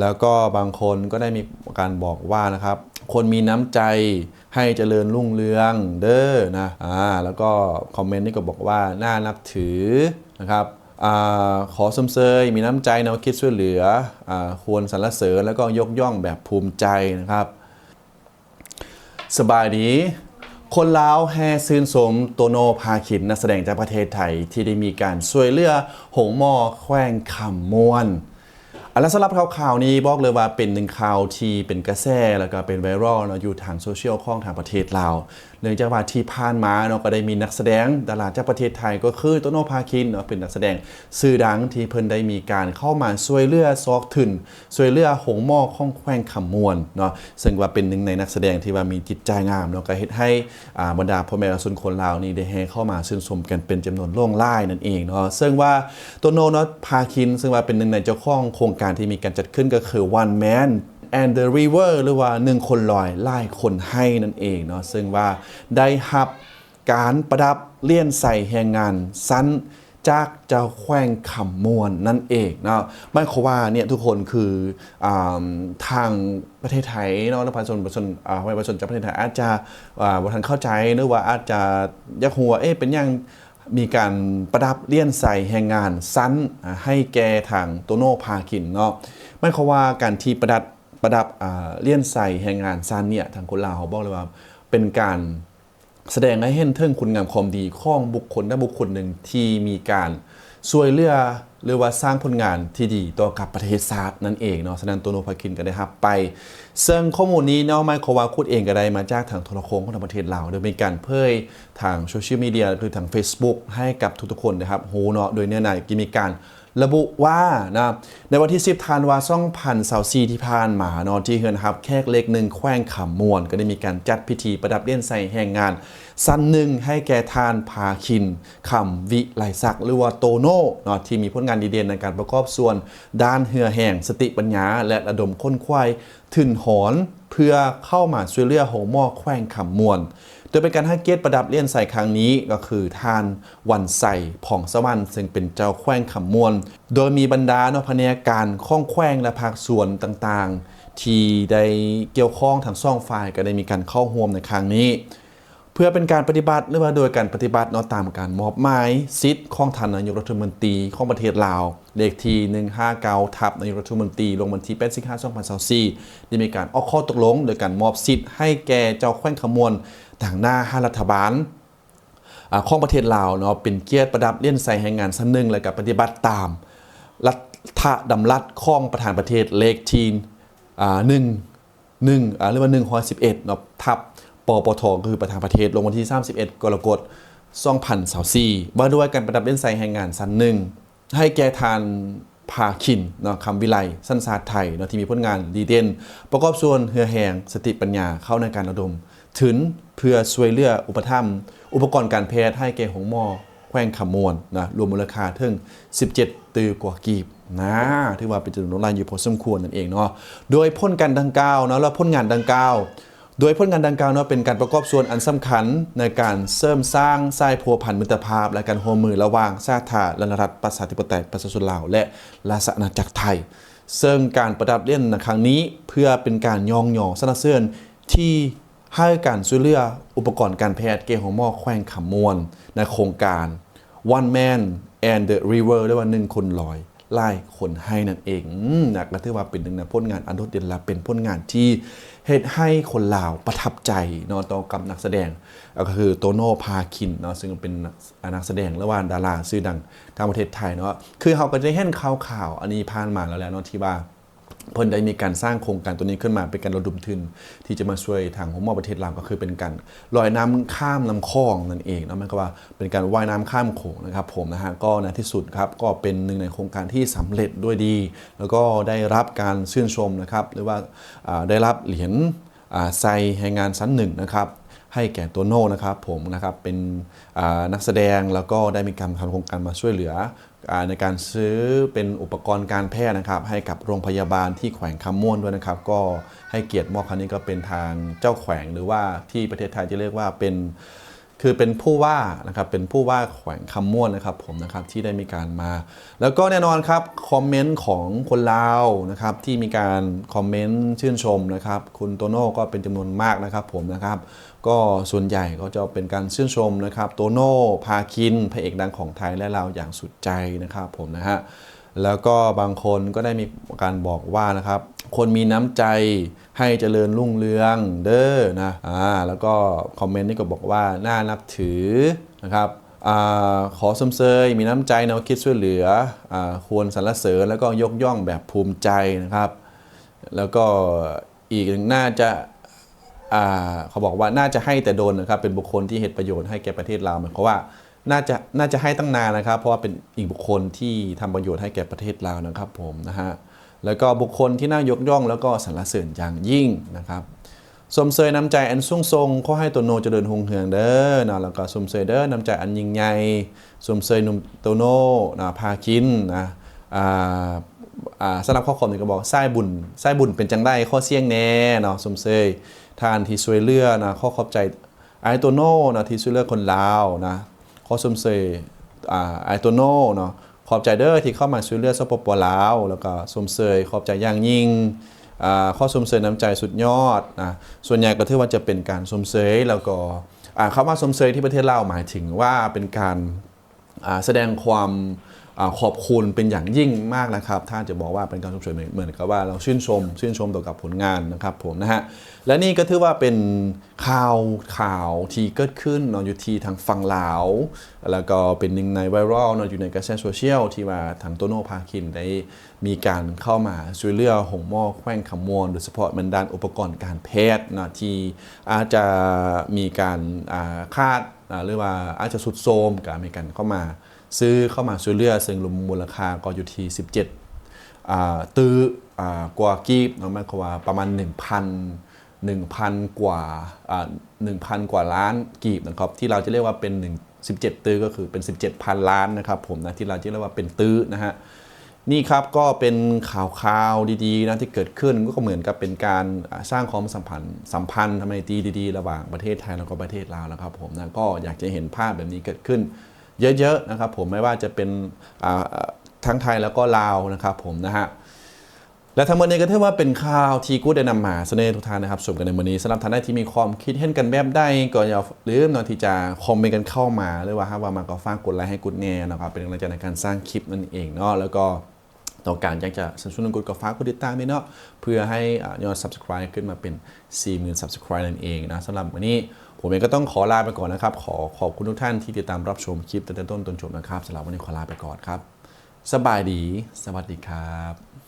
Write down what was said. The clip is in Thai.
แล้วก็บางคนก็ได้มีการบอกว่านะครับ คนมีน้ำใจให้เจริญรุ่งเรืองเด้อนะอ่าแล้วก็คอมเมนต์นี่ก็บอกว่าน่านับถือนะครับอขอสมเสยมีน้ำใจแนวคิดช่วยเหลืออควรสรรเสริญแล้วก็ยกย่องแบบภูมิใจนะครับ สบายดี คนลาวแห่ซื่นสมโตโนภาคินนักแสดงจากประเทศไทยที่ได้มีการช่วยเหลือหงมอแขวงคำมวน อันแล้วสำหรับข่าวๆนี้บอกเลยว่าเป็นหนึ่งข่าวที่เป็นกระแสแล้วก็เป็นไวรัลเนาะอยู่ทางโซเชียลของทางประเทศลาว เนื่องจากว่าที่ผ่านมาเนาะก็ได้มีนักแสดงดาราจากประเทศไทยก็คือโตโนภาคินเนาะเป็นนักแสดงสื่อดังที่เพิ่นได้มีการเข้ามาช่วยเหลือซอกถึนช่วยเหลือหงหม้อของแขวงคำมวนเนาะซึ่งว่าเป็นหนึ่งในนักแสดงที่ว่ามีจิตใจงามเนาะก็เฮ็ดให้อ่าบรรดาพ่อแม่ชนคนลาวนี่ได้แห่เข้ามาชื่นชมกันเป็นจำนวนล่วงล่ายนั่นเองเนาะซึ่งว่าโตโนเนาะพาคิน ซึ่งว่าเป็นหนึ่งในเจ้าของโครงการที่มีการจัดขึ้นก็คือ One Man and the River หรือว่าหนึ่งคนลอยไล่คนให้นั่นเองเนาะซึ่งว่าได้รับการประดับเลี่ยนใส่แห่งงานสั้นจากเจ้าแขวงคำมวนนั่นเองเนาะไม่ขาว่าเนี่ยทุกคนคืออทางประเทศไทยเนาะประชาชนประชาชนประชาชนจากประเทศไทยอาจจะอ่าบ่ทันเข้าใจหรือว่าอาจจะยักหัวเอ๊ะเป็นยังมีการประดับเลี่ยนใส่แห่งงานสั้นให้แก่ทางโตโน่พาคินเนาะไม่เขาว่าการที่ประดับ ประดับเลี่ยนใส่แห่งงานสั้นเนี่ยทางคนลาวเขาบอกเลยว่าเป็นการแสดงให้เห็นถึงคุณงามความดีของบุคคลและบุคคลหนึ่งที่มีการช่วยเหลือหรือว่าสร้างผลงานที่ดีต่อกับประเทศชาตินั่นเองเนาะฉะนั้นโตโนพาคินก็ได้รับไป ซึ่งข้อมูลนี้เนาะไมโครวาคุดเองก็ได้มาจากทางโทรโคงของทางประเทศลาวโดยมีการเผยทางโซเชียลมีเดียคือทาง Facebook ให้กับทุกๆคนนะครับโหเนาะโดยเนื้อในกิมีการ ระบุว่านะในวันที่ 10ธันวาคม2024ที่ผ่านมาเนาะที่เฮือนครับแขกเล็กหนึ่งแขวงขามวนก็ได้มีการจัดพิธีประดับเลี่ยนใส่แห่งงาน สั้นหนึ่งให้แก่ทานพาคินคำวิไลศักดิ์หรือว่าโตโน่เนาะที่มีผลงานดีเด่นในการประกอบส่วนด้านเหือแห่งสติปัญญา และระดมค้นควายถึนหอนเพื่อเข้ามาช่วยเหลือโหหม้อแขวงขำมวน โดยเป็นการให้เกียรติประดับเลี่ยนใส่ครั้งนี้ก็คือทานวันใส่ผ่องสวรรค์ซึ่งเป็นเจ้าแขวงขำมวน โดยมีบรรดาเนาะพเนการข้องแขวงและภาคส่วนต่างๆ ที่ได้เกี่ยวข้องทั้งสองฝ่ายก็ได้มีการเข้าร่วมในครั้งนี้ เพื่อเป็นการปฏิบัติหรือว่าโดยการปฏิบัติเนาะตามการมอบหมายสิทธิ์ของท่านนายกรัฐมนตรีของประเทศลาว เลขที่159ทับนายกรัฐมนตรีลงวันที่8สิงหาคม2024ได้มีการออกข้อตกลง โดยการมอบสิทธิ์ให้แก่เจ้าแขวงขมวนต่างหน้าห้ารัฐบาลของประเทศลาวเนาะเป็นเกียรติประดับเลี่ยนใส่แห่งงานสั้นหนึ่งและกับปฏิบัติตามรัฐดำรัดข้องประธานประเทศเลขทีอ่หนึ่งหนึ่งอ่าเรียกว่าหนึ่งร้อยสิบเอ็ดเนาะทับ ปปทก็คือประธานประเทศลงวันที่ 31 กรกฎาคม2024ว่าด้วยการประดับเล่นใส่แห่งงานสันหนึ่งให้แก่ทานภาคินเนาะคำวิไลสั้นศาสตร์ไทยเนาะที่มีผลงานดีเด่น ประกอบส่วนเฮือแหงสติปัญญาเข้าในการระดม ถึงเพื่อช่วยเหลืออุปถัมภ์อุปกรณ์การแพทย์ให้แก่หงมอแขวงขมวนนะรวมมูลค่าถึง 17 ตือกว่ากีบนะถือว่าเป็นจำนวนรายอยู่พอสมควรนั่นเองเนาะโดยพ้นการดังกล่าวเนาะแล้วพ้นงานดังกล่าว โดยผลงานดังกล่าวเป็นการประกอบส่วนอันสำคัญในการเสริมสร้างสายพัวพันมิตรภาพ และการร่วมมือระหว่างชาติและรัฐประชาธิปไตยประชาชนลาว และราชอาณาจักรไทย ซึ่งการประดับเล่นในครั้งนี้เพื่อเป็นการยองหยองสนับสนุนที่ให้การช่วยเหลืออุปกรณ์การแพทย์เกหัวหม้อแขวงขมวนในโครงการ One Man and the River เรียกว่าหนึ่งคนลอย ไล่คนให้นั่นเองนักและถือว่าเป็นหนึ่งในผลงานอันโดดเด่นและเป็นผลงานที่เหตุให้คนลาวประทับใจนอนต่อกับนักแสดง ก็คือโตโน่พาคินเนาะซึ่งเป็นนักแสดงและว่าดาราชื่อดังทางประเทศไทยเนาะคือเขาก็จะเห็นข่าวข่าวๆอันนี้ผ่านมาแล้วแหละเนาะที่ว่า เพิ่นได้มีการสร้างโครงการตัวนี้ขึ้นมาเป็นการระดมทุนที่จะมาช่วยทางหัวหมอประเทศลาวก็คือเป็นการลอยน้ำข้ามลำคลองนั่นเองนะมันก็ว่าเป็นการว่ายน้ำข้ามโขงนะครับผมนะฮะก็ในที่สุดครับก็เป็นหนึ่งในโครงการที่สำเร็จด้วยดี แล้วก็ได้รับการชื่นชมนะครับหรือว่าได้รับเหรียญไซแห่งงานชั้นหนึ่งนะครับให้แก่ตัวโน่นะครับผมนะครับเป็นนักแสดงแล้วก็ได้มีการทำโครงการมาช่วยเหลือ ในการซื้อเป็นอุปกรณ์การแพทย์นะครับ ให้กับโรงพยาบาลที่แขวงคำม่วนด้วยนะครับ ก็ให้เกียรติมอบครั้งนี้ก็เป็นทางเจ้าแขวงหรือว่าที่ประเทศไทยจะเรียกว่าเป็น คือเป็นผู้ว่านะครับเป็นผู้ว่าแขวงคำม่วนนะครับผมนะครับที่ได้มีการมา แล้วก็แน่นอนครับคอมเมนต์ของคนลาวนะครับที่มีการคอมเมนต์ชื่นชมนะครับคุณโตโน่ก็เป็นจำนวนมากนะครับผมนะครับก็ส่วนใหญ่ก็จะเป็นการชื่นชมนะครับโตโน่พาคินพระเอกดังของไทยและลาวอย่างสุดใจนะครับผมนะฮะ แล้วก็บางคนก็ได้มีการบอกว่านะครับ คนมีน้ำใจให้เจริญรุ่งเรืองเด้อนะอ่าแล้วก็คอมเมนต์นี่ก็บอกว่าน่านับถือนะครับอาขอสมเสยมีน้ำใจแนวคิดช่วยเหลืออาควรสรรเสริญแล้วก็ยกย่องแบบภูมิใจนะครับ แล้วก็อีกหนึ่งน่าจะอ่าเขาบอกว่าน่าจะให้แต่โดนนะครับ เป็นบุคคลที่เหตุประโยชน์ให้แก่ประเทศเราวหมายความว่า น่าจะน่าจะให้ตั้งนานนะครับ เพราะว่าเป็นอีกบุคคลที่ทำประโยชน์ให้แก่ประเทศเราวนะครับผมนะฮะแล้วก็บุคคลที่น่ายกย่องแล้วก็สรรเสริญอย่างยิ่งนะครับสมเสยน้ำใจอันสูงทรงขอให้ตัวโนเจริญหงเหืองเด้อนะแล้วก็สมเสยเด้อน้ำใจอันยิ่งใหญ่สมเสยนุ่มตัวโนนะพาคินนะอ่าอ่าสำหรับข้อความนี่ก็บอกไส้บุญไส้บุญเป็นจังได้ข้อเสี่ยงแน่เนาะสมเสยทานที่ช่วยเลือนะข้อขอบใจไอตัวโนนะที่ช่วยเลือคนลาวนะ ข้อสมเซยอ่าไอตัวโนเนาะขอบใจเด้อที่เข้ามาช่วยเหลือสปปลาว แล้วก็สมเสยขอบใจอย่างยิ่งอ่าข้อสมเสยน้ำใจสุดยอดนะส่วนใหญ่ก็ถือว่าจะเป็นการสมเสยแล้วก็อ่าคำว่าสมเสยที่ประเทศลาวหมายถึงว่าเป็นการอ่าแสดงความ ขอบคุณเป็นอย่างยิ่งมากนะครับ ถ้าจะบอกว่าเป็นการชมเชยเหมือนกับว่าเราชื่นชม ชื่นชมต่อกับผลงานนะครับผมนะฮะ และนี่ก็ถือว่าเป็นข่าวข่าวที่เกิดขึ้นนอนอยู่ที่ทางฝั่งลาว แล้วก็เป็นหนึ่งในไวรัลนอะอยู่ในกระแสโซเชียลที่ว่าทางโตโน่พาคินได้มีการเข้ามาช่วยเหลือหงม้อแขว้งขมวนโดยเฉพาะบรรดาอุปกรณ์การแพทย์นะที่อาจจะมีการคาดหรือว่าอาจจะสุดโทมการมีการเข้ามา ซื้อเข้ามาช่วยเหลือซึ่งรวมมูลค่าก็อยู่ที่ 17ตื้อกว่ากีบเนาะมายความว่าประมาณ 1,000 1,000 กว่า1,000 กว่าล้านกีบนะครับที่เราจะเรียกว่าเป็น 1 17 ตื้อก็คือเป็น 17,000 ล้านนะครับผมนะที่เราจะเรียกว่าเป็นตื้อนะฮะนี่ครับก็เป็นข่าวข่าวๆดีๆนะที่เกิดขึ้นก็เหมือนกับเป็นการสร้างความสัมพันธ์สัมพันธ์ทำไมตีดีๆ ระหว่างประเทศไทยแล้วก็ประเทศลาวนะครับผมนะก็อยากจะเห็นภาพแบบนี้เกิดขึ้น เยอะๆนะครับผมไม่ว่าจะเป็นทั้งไทยแล้วก็ลาวนะครับผมนะฮะและทั้งหมดนี้ก็ถือว่าเป็นข่าวที่กูได้นำมาเสนอทุกท่านนะครับชมกันในวันนี้สำหรับท่านใดที่มีความคิดเห็นกันแบบใดก็อย่าลืมนาะที่จะคอมเมนต์กันเข้ามาหรือว่าฮะว่ามาก็ฝากกดไลค์ให้กูแน่นะครับเป็นกำลังใจในการสร้างคลิปนั่นเองเนาะแล้วก็ ต้องการอยากจะสนับสนุนกดกดฟ้ากกดติดตามด้วยเนาะเพื่อให้ยอด subscribe ขึ้นมาเป็น 40,000 subscribe นั่นเองนะสำหรับวันนี้ผมเองก็ต้องขอลาไปก่อนนะครับ ขอขอบคุณทุกท่านที่ติดตามรับชมคลิปตั้งแต่ต้นจนจบนะครับสำหรับวันนี้ขอลาไปก่อนครับ สบายดี สวัสดีครับ